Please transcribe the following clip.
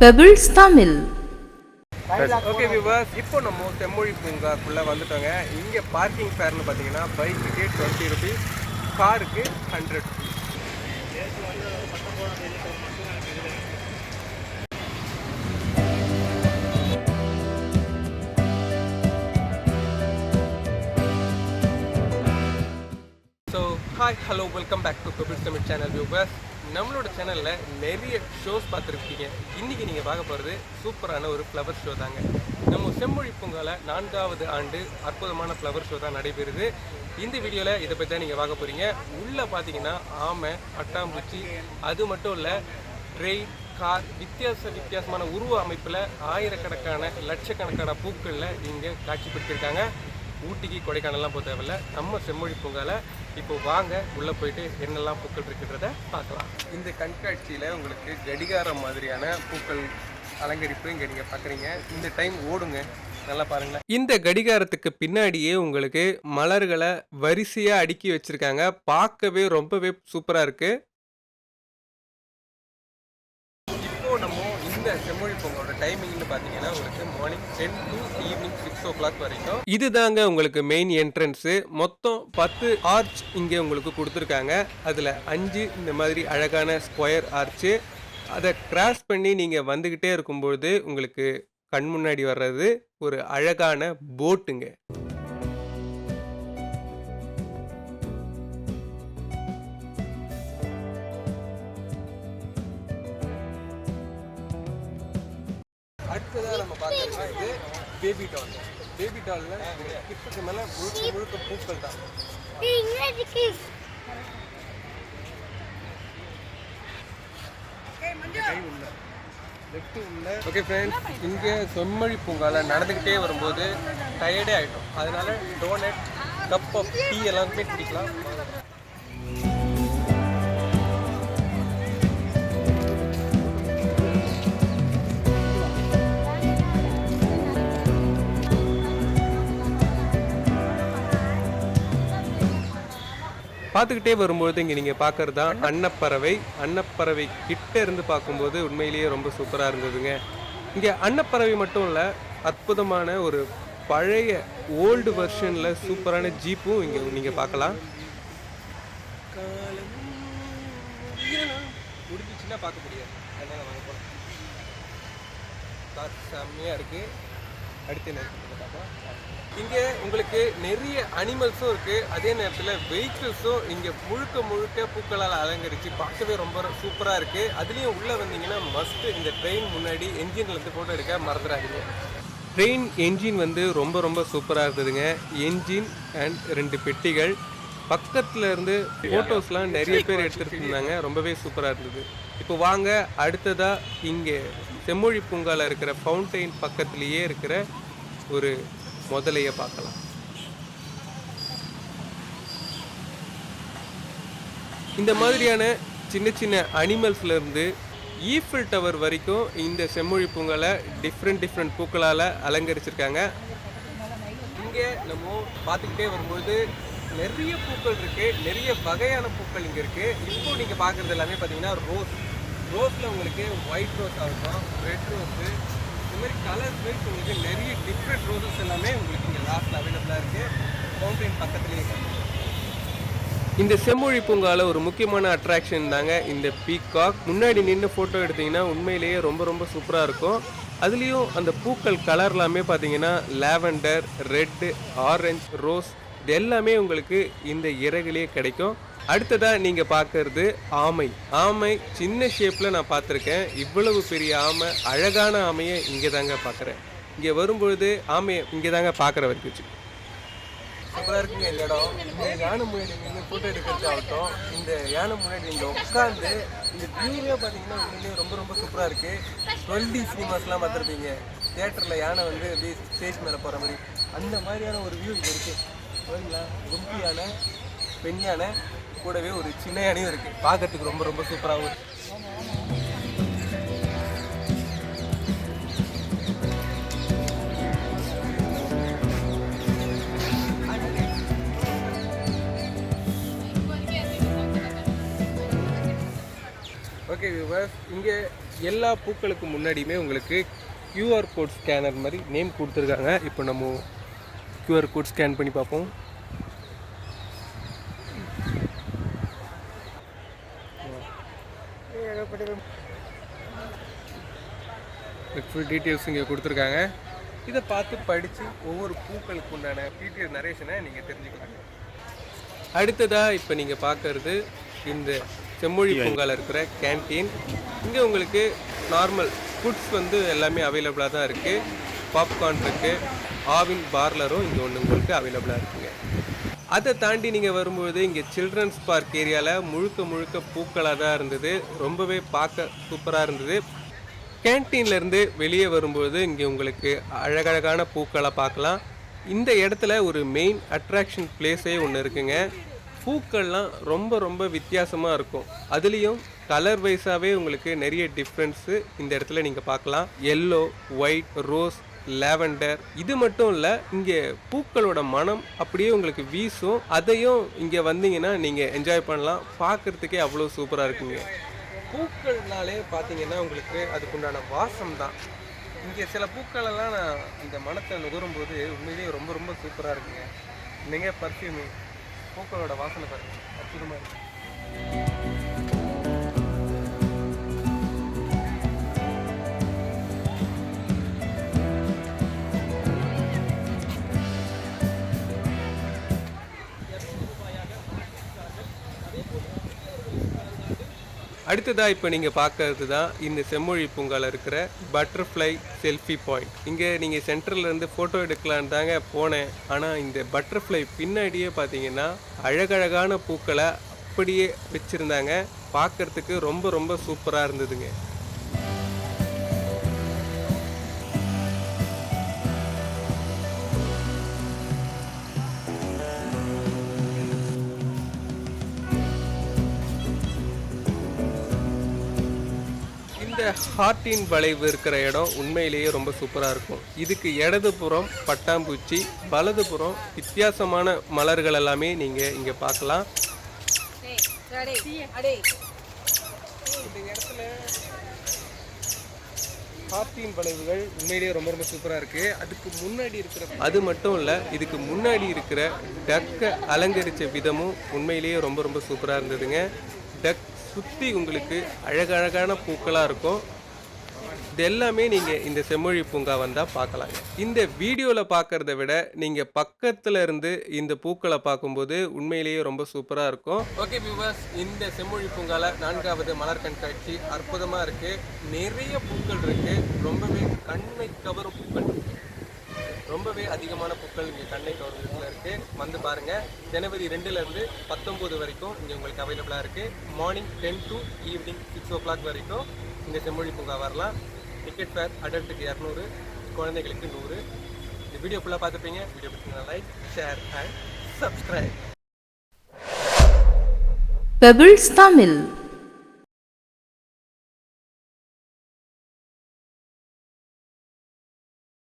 Pebbles Tamil okay viewers இப்போ நம்ம செம்மொழி பூங்காக்குள்ளே வந்துட்டோங்க. இங்கே பார்க்கிங் ஃபேர்னு பார்த்தீங்கன்னா பைக்குக்கு டுவெண்ட்டி ருபீஸ் காருக்கு hundred rupees so hi hello welcome back to Kapil Tamil channel viewers நம்மளோட சேனலில் நிறைய ஷோஸ் பார்த்துருப்பீங்க. இன்றைக்கி நீங்கள் பார்க்க போகிறது சூப்பரான ஒரு ஃப்ளவர் ஷோ தாங்க. நம்ம செம்மொழி பூங்காவில் நான்காவது ஆண்டு அற்புதமான ஃப்ளவர் ஷோ தான் நடைபெறுது. இந்த வீடியோவில் இதை பற்றி தான் நீங்கள் பார்க்க போகிறீங்க உள்ளே பார்த்தீங்கன்னா ஆமை பட்டாம்பூச்சி அது மட்டும் இல்லை ட்ரெயின் கார் வித்தியாச வித்தியாசமான உருவ அமைப்பில் ஆயிரக்கணக்கான லட்சக்கணக்கான பூக்களில் இங்கே காட்சிப்படுத்தியிருக்காங்க. ஊட்டிக்கு கொடைக்கானல்லாம் போக தேவையில்ல. நம்ம செம்மொழி பூங்கால இப்போ வாங்க உள்ளே போயிட்டு என்னெல்லாம் பூக்கள் இருக்குன்றத பார்க்கலாம். இந்த கண்காட்சியில் உங்களுக்கு கடிகாரம் மாதிரியான பூக்கள் அலங்கரிப்பு இங்கே நீங்கள் பார்க்குறீங்க இந்த டைம் ஓடுங்க. நல்லா பாருங்களேன். இந்த கடிகாரத்துக்கு பின்னாடியே உங்களுக்கு மலர்களை வரிசையாக அடுக்கி வச்சிருக்காங்க. பார்க்கவே ரொம்பவே சூப்பராக இருக்கு. இப்போ நம்ம இந்த செம்மொழி பொங்கலோட டைமிங்னு பார்த்தீங்கன்னா உங்களுக்கு morning ten to evening six o'clock வரைக்கும். இதுதாங்க உங்களுக்கு மெயின் என்ட்ரன்ஸு மொத்தம் பத்து ஆர்ச் இங்கே உங்களுக்கு கொடுத்துருக்காங்க. அதில் அஞ்சு இந்த மாதிரி அழகான ஸ்கொயர் ஆர்ச்சு அதை கிராஸ் பண்ணி நீங்கள் வந்துக்கிட்டே இருக்கும்பொழுது உங்களுக்கு கண் முன்னாடி வர்றது ஒரு அழகான போட்டுங்க அடுத்ததாக நம்ம பார்க்குறது இது பேபி டால் பேபி டாலில் கிட்டத்துக்கு மேலே முழுக்க முழுக்க பூக்கள் தான். ஓகே ஃப்ரெண்ட்ஸ் இங்கே செம்மொழி பூங்கால நடந்துக்கிட்டே வரும்போது டயர்டே ஆகிட்டோம் அதனால டோனட் கப் ஆஃப் டீ எல்லாருமே குடிக்கலாம். பார்த்துக்கிட்டே வரும்போது இங்கே நீங்கள் பார்க்குறது தான் அன்னப்பறவை. அன்னப்பறவை கிட்ட இருந்து பார்க்கும்போது உண்மையிலேயே ரொம்ப சூப்பராக இருந்ததுங்க. இங்கே அன்னப்பறவை மட்டும் இல்லை அற்புதமான ஒரு பழைய ஓல்டு வெர்ஷனில் சூப்பரான ஜீப்பும் இங்கே நீங்கள் பார்க்கலாம். முடிஞ்சிச்சுன்னா பார்க்க முடியாது. அதனால வாங்க காற்று செம்மையாக இருக்குது அடுத்து என்ன பார்க்கலாம். இங்கே உங்களுக்கு நிறைய அனிமல்ஸும் இருக்குது அதே நேரத்தில் வெஹிக்கிள்ஸும் இங்கே முழுக்க முழுக்க பூக்களால் அலங்கரித்து பார்க்கவே ரொம்ப சூப்பராக இருக்குது அதுலேயும் உள்ளே வந்தீங்கன்னா மஸ்ட்டு இந்த ட்ரெயின் முன்னாடி என்ஜின்லேருந்து ஃபோட்டோ எடுக்க மறந்துடாதீங்க. ட்ரெயின் என்ஜின் வந்து ரொம்ப ரொம்ப சூப்பராக இருந்ததுங்க. என்ஜின் அண்ட் ரெண்டு பெட்டிகள். பக்கத்துல இருந்து ஃபோட்டோஸ்லாம் நிறைய பேர் எடுத்துட்டு இருந்தாங்க ரொம்பவே சூப்பராக இருந்தது. இப்போ வாங்க அடுத்ததாக இங்கே செம்மொழி பூங்காவில் இருக்கிற ஃபவுண்டைன் பக்கத்துலேயே இருக்கிற ஒரு முதலையை பார்க்கலாம். இந்த மாதிரியான சின்ன சின்ன அனிமல்ஸ்லேருந்து ஈஃபில் டவர் வரைக்கும் இந்த செம்மொழி பூங்கால டிஃப்ரெண்ட் டிஃப்ரெண்ட் பூக்களால் அலங்கரிச்சிருக்காங்க. இங்கே நம்ம பார்த்துக்கிட்டே வரும்போது நிறைய பூக்கள் இருக்குது நிறைய வகையான பூக்கள் இங்கே இருக்குது இப்போ நீங்கள் பார்க்குறது எல்லாமே பார்த்தீங்கன்னா ரோஸ் ரோஸில் உங்களுக்கு ஒயிட் ரோஸ் ஆகட்டும் ரெட் ரோஸு இந்த மாதிரி கலர்ஸ் வைஸ் உங்களுக்கு நிறைய டிஃப்ரெண்ட் ரோசஸ் எல்லாமே உங்களுக்கு இங்கே லாஸ்ட்டில் அவைலபிளாக இருக்குது ஃபவுண்டைன் பக்கத்துலேயே இந்த செம்மொழி பூங்காவில் ஒரு முக்கியமான அட்ராக்ஷன் தாங்க இந்த பீகாக் முன்னாடி நின்று ஃபோட்டோ எடுத்தீங்கன்னா உண்மையிலேயே ரொம்ப ரொம்ப சூப்பராக இருக்கும். அதுலேயும் அந்த பூக்கள் கலர் எல்லாமே பார்த்தீங்கன்னா லாவெண்டர் ரெட்டு ஆரஞ்சு ரோஸ் இது எல்லாமே உங்களுக்கு இந்த இறகுலேயே கிடைக்கும். அடுத்ததாக நீங்கள் பார்க்கறது ஆமை. ஆமை சின்ன ஷேப்பில் நான் பார்த்துருக்கேன் இவ்வளவு பெரிய ஆமை அழகான ஆமையை இங்கே தாங்க பார்க்குறேன் இங்கே வரும்பொழுது ஆமையை இங்கே தாங்க பார்க்குற வரைக்கும் சூப்பராக இருக்குங்க இந்த இடம். இந்த யானை முன்னாடி நின்று ஃபோட்டோ எடுக்கிறது ஆகட்டும். இந்த யானை முன்னாடி நீங்கள் உட்காந்து இந்த வியூவே பார்த்தீங்கன்னா உண்மையிலேயே ரொம்ப ரொம்ப சூப்பராக இருக்குது டுவெண்ட்டி சினிமாஸ்லாம் பார்த்துருப்பீங்க தியேட்டரில் யானை வந்து அப்படியே ஸ்டேஜ் மேலே போகிற மாதிரி. அந்த மாதிரியான ஒரு வியூ இங்கே இருக்குது பாருங்களா கும்பி யானை பெண் யானை. கூடவே ஒரு சின்ன யானையும் இருக்குது பார்க்கறதுக்கு ரொம்ப ரொம்ப சூப்பராகவும் இருக்கு. ஓகே வியூவர்ஸ் இங்கே எல்லா பூக்களுக்கு முன்னாடியுமே உங்களுக்கு கியூஆர் கோட் ஸ்கேனர் மாதிரி நேம் கொடுத்துருக்காங்க. இப்போ நம்ம கியூஆர் கோட் ஸ்கேன் பண்ணி பார்ப்போம். ஃபுல் டீட்டெயில்ஸ் இங்கே கொடுத்துருக்காங்க. இதை பார்த்து படித்து ஒவ்வொரு பூக்களுக்கு உண்டான டீட்டெயில் நரேஷனை நீங்கள் தெரிஞ்சுக்கலாம். அடுத்ததாக இப்போ நீங்கள் பார்க்கறது இந்த செம்மொழி பூங்கால இருக்கிற கேன்டீன் இங்கே உங்களுக்கு நார்மல் ஃபுட்ஸ் வந்து எல்லாமே அவைலபிளாக தான் இருக்குது பாப்கார்ன் இருக்குது ஆவின் பார்லரும் இங்கே ஒன்று உங்களுக்கு அவைலபிளாக இருக்குங்க. அதை தாண்டி நீங்கள் வரும்போது இங்கே சில்ட்ரன்ஸ் பார்க் ஏரியாவில் முழுக்க முழுக்க பூக்களாக தான் இருந்தது. ரொம்பவே பார்க்க சூப்பராக இருந்தது. கேன்டீன்லேருந்து வெளியே வரும்போது இங்கே உங்களுக்கு அழகழகான பூக்களை பார்க்கலாம். இந்த இடத்துல ஒரு மெயின் அட்ராக்ஷன் பிளேஸே ஒன்று இருக்குங்க. பூக்கள்லாம் ரொம்ப ரொம்ப வித்தியாசமாக இருக்கும். அதுலேயும் கலர் வைஸாகவே உங்களுக்கு நிறைய டிஃப்ரென்ஸு இந்த இடத்துல நீங்கள் பார்க்கலாம். எல்லோ ஒயிட் ரோஸ் லாவெண்டர் இது மட்டும் இல்லை இங்கே பூக்களோட மனம் அப்படியே உங்களுக்கு வீசும். அதையும் இங்கே வந்தீங்கன்னா நீங்கள் என்ஜாய் பண்ணலாம். பார்க்குறதுக்கே அவ்வளோ சூப்பராக இருக்குங்க. பூக்கள்னாலே பார்த்தீங்கன்னா உங்களுக்கு அதுக்குண்டான வாசம் தான் இங்கே சில பூக்களெல்லாம் நான் இந்த மனத்தை நுகரும்போது உண்மையிலேயே ரொம்ப ரொம்ப சூப்பராக இருக்குங்க. இன்னைங்க பர்ஃப்யூமு பூக்களோட வாசனை பாருங்கள் அற்புதமாக இருக்குது அடுத்ததாக இப்போ நீங்கள் பார்க்கறது தான் இந்த செம்மொழி பூங்கால இருக்கிற பட்டர்ஃப்ளை செல்ஃபி பாயிண்ட் இங்கே நீங்கள் சென்டர்லேருந்து ஃபோட்டோ எடுக்கலான்னு தாங்க போனேன். ஆனால் இந்த பட்டர்ஃப்ளை பின்னாடியே பார்த்தீங்கன்னா அழகழகான பூக்களை அப்படியே வச்சுருந்தாங்க. பார்க்கறதுக்கு ரொம்ப ரொம்ப சூப்பராக இருந்ததுங்க. இந்த ஹார்ட்டின் வளைவு இருக்கிற இடம் உண்மையிலேயே ரொம்ப சூப்பராக இருக்கும். இதுக்கு இடதுபுறம் பட்டாம்பூச்சி வலதுபுறம் வித்தியாசமான மலர்கள் எல்லாமே நீங்கள் இங்கே பார்க்கலாம். இந்த இடத்துல ஹார்ட்டின் வளைவுகள் உண்மையிலேயே ரொம்ப ரொம்ப சூப்பராக இருக்குது அதுக்கு முன்னாடி இருக்கிற அது மட்டும் இல்லை இதுக்கு முன்னாடி இருக்கிற டக்கை அலங்கரித்த விதமும் உண்மையிலேயே ரொம்ப ரொம்ப சூப்பராக இருந்ததுங்க. டக் சுற்றி உங்களுக்கு அழகழகான பூக்களாக இருக்கும். இது எல்லாமே நீங்கள் இந்த செம்மொழி பூங்கா வந்தால் பார்க்கலாம் இந்த வீடியோவில் பார்க்கறத விட நீங்கள் பக்கத்தில் இருந்து இந்த பூக்களை பார்க்கும்போது உண்மையிலேயே ரொம்ப சூப்பராக இருக்கும். ஓகே வியூவர்ஸ் இந்த செம்மொழி பூங்கால நான்காவது மலர் கண்காட்சி அற்புதமாக இருக்குது நிறைய பூக்கள் இருக்குது ரொம்பவே கண்ணை கவரும் பூக்கள். ரொம்பவே அதிகமான பூக்கள் இங்கே கண்ணை கவரும் இருக்குது வந்து பாருங்கள் ஜனவரி ரெண்டுலேருந்து பத்தொம்போது வரைக்கும் இங்கே உங்களுக்கு அவைலபிளாக இருக்குது morning ten to evening six o'clock வரைக்கும் இங்கே செம்மொழி பூங்கா வரலாம். டிக்கெட் ஃபேர் அடல்ட்டுக்கு இரநூறு குழந்தைகளுக்கு நூறு. இந்த வீடியோ ஃபுல்லாக பார்த்துப்பீங்க. Video பிடிச்சிங்கன்னா like share and subscribe Pebbles Tamil